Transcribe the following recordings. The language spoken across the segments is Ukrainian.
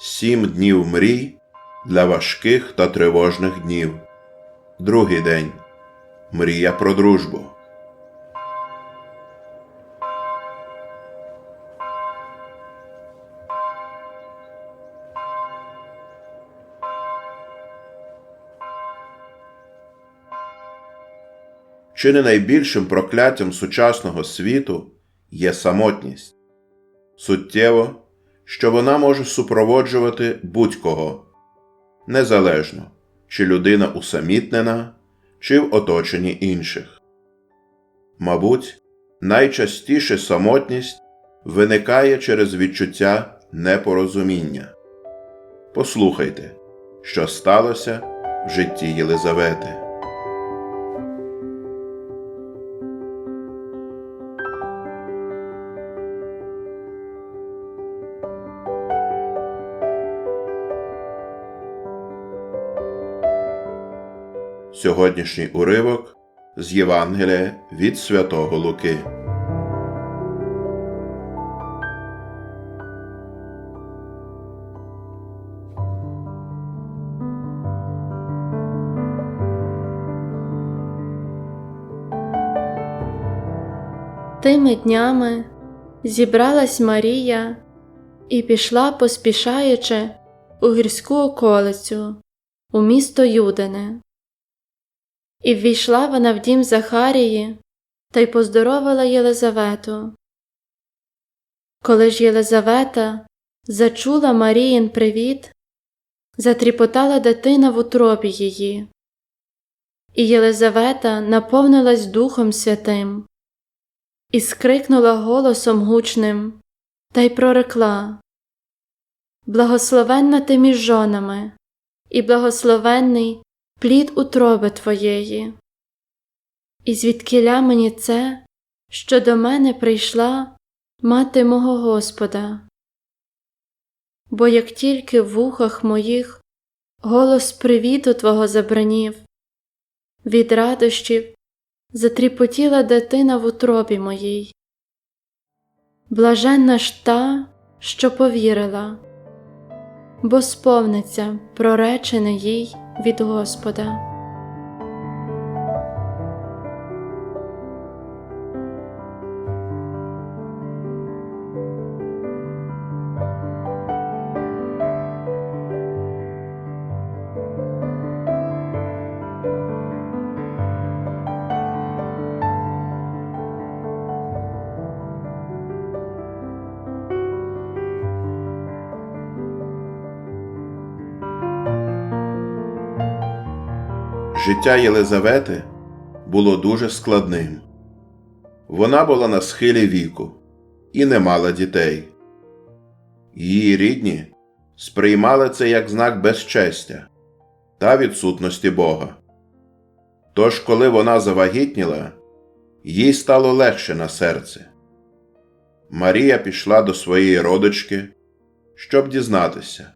Сім днів мрій для важких та тривожних днів. Другий день. Мрія про дружбу. Чи не найбільшим прокляттям сучасного світу є самотність? Суттєво, що вона може супроводжувати будь-кого, незалежно, чи людина усамітнена, чи в оточенні інших. Мабуть, найчастіше самотність виникає через відчуття непорозуміння. Послухайте, що сталося в житті Єлизавети. Сьогоднішній уривок з Євангелія від Святого Луки. Тими днями зібралась Марія і пішла, поспішаючи, у гірську околицю, у місто Юдине. І ввійшла вона в дім Захарії та й поздоровила Єлизавету. Коли ж Єлизавета зачула Маріїн привіт, затріпотала дитина в утробі її, і Єлизавета наповнилась Духом Святим. І скрикнула голосом гучним та й прорекла. Благословенна ти між жонами, і благословенний плід утроби твоєї. І звідкиля мені це, що до мене прийшла мати мого Господа. Бо як тільки в вухах моїх голос привіту Твого забранів, від радощів затріпотіла дитина в утробі моїй. Блаженна ж та, що повірила, бо сповниться проречене їй від Господа. Життя Єлизавети було дуже складним. Вона була на схилі віку і не мала дітей. Її рідні сприймали це як знак безчестя та відсутності Бога. Тож, коли вона завагітніла, їй стало легше на серце. Марія пішла до своєї родички, щоб дізнатися,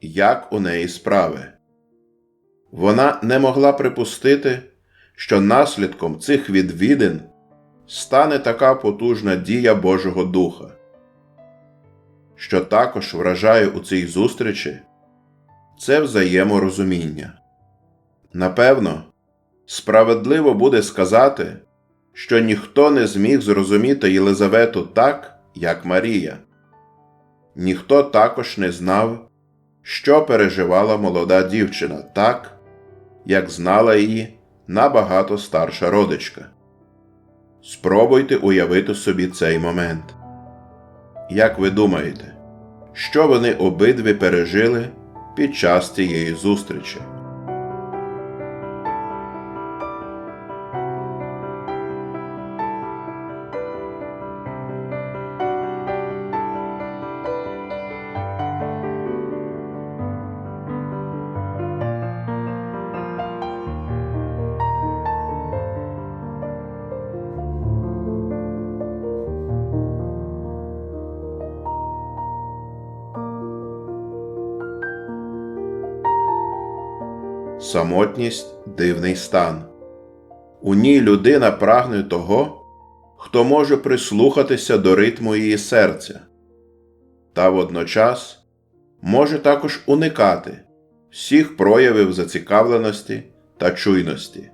як у неї справи. Вона не могла припустити, що наслідком цих відвідин стане така потужна дія Божого Духа. Що також вражає у цій зустрічі це взаєморозуміння. Напевно, справедливо буде сказати, що ніхто не зміг зрозуміти Єлизавету так, як Марія, ніхто також не знав, що переживала молода дівчина так, як знала її набагато старша родичка. Спробуйте уявити собі цей момент. Як ви думаєте, що вони обидві пережили під час цієї зустрічі? Самотність дивний стан. У ній людина прагне того, хто може прислухатися до ритму її серця, та водночас може також уникати всіх проявів зацікавленості та чуйності.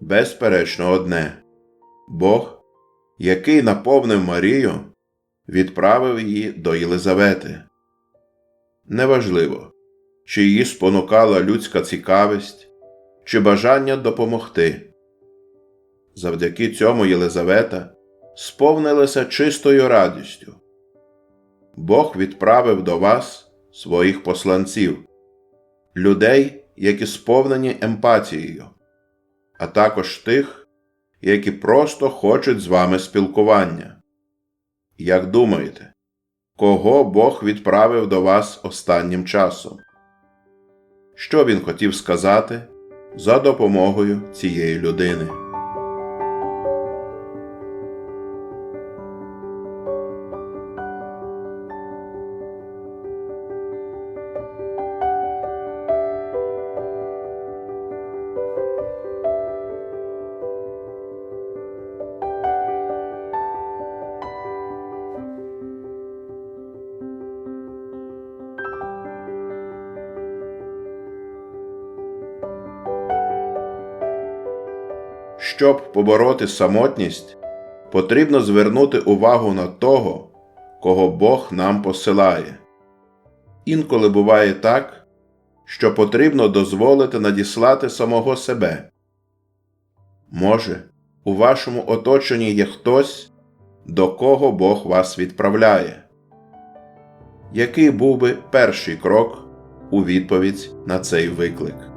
Безперечно, одне Бог, який наповнив Марію, відправив її до Єлизавети. Неважливо, чи її спонукала людська цікавість, чи бажання допомогти. Завдяки цьому Єлизавета сповнилася чистою радістю. Бог відправив до вас своїх посланців, людей, які сповнені емпатією, а також тих, які просто хочуть з вами спілкування. Як думаєте, кого Бог відправив до вас останнім часом? Що він хотів сказати за допомогою цієї людини? Щоб побороти самотність, потрібно звернути увагу на того, кого Бог нам посилає. Інколи буває так, що потрібно дозволити надіслати самого себе. Може, у вашому оточенні є хтось, до кого Бог вас відправляє. Який був би перший крок у відповідь на цей виклик?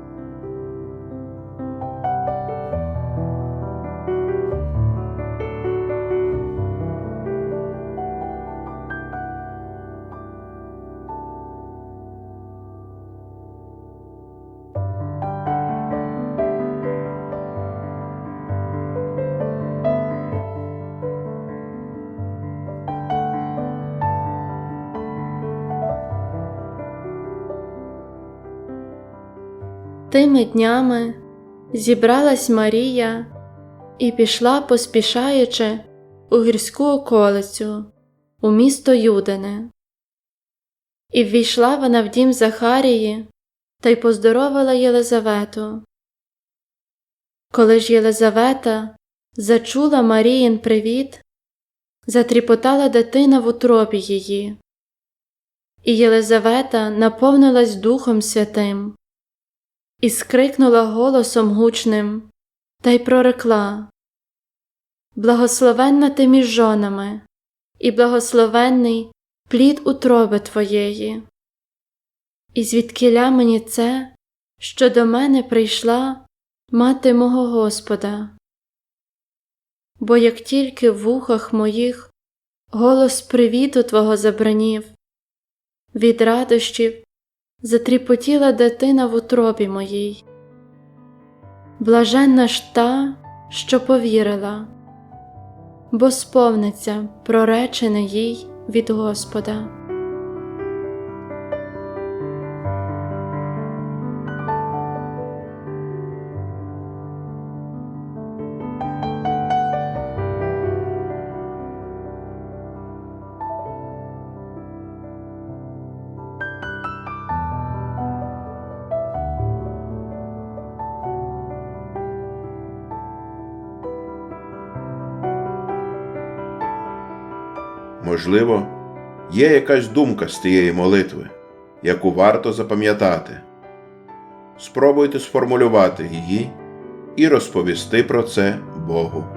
Тими днями зібралась Марія і пішла, поспішаючи, у гірську околицю, у місто Юдине. І ввійшла вона в дім Захарії та й поздоровила Єлизавету. Коли ж Єлизавета зачула Маріїн привіт, затріпотала дитина в утробі її, і Єлизавета наповнилась Духом Святим і скрикнула голосом гучним та й прорекла Благословенна ти між жонами, і благословенний плід утроби твоєї. І звідкиля мені це, що до мене прийшла мати мого Господа. Бо як тільки в вухах моїх голос привіту Твого забранів, від радощів затріпотіла дитина в утробі моїй. Блаженна ж та, що повірила, бо сповниться проречене їй від Господа. Можливо, є якась думка з тієї молитви, яку варто запам'ятати. Спробуйте сформулювати її і розповісти про це Богу.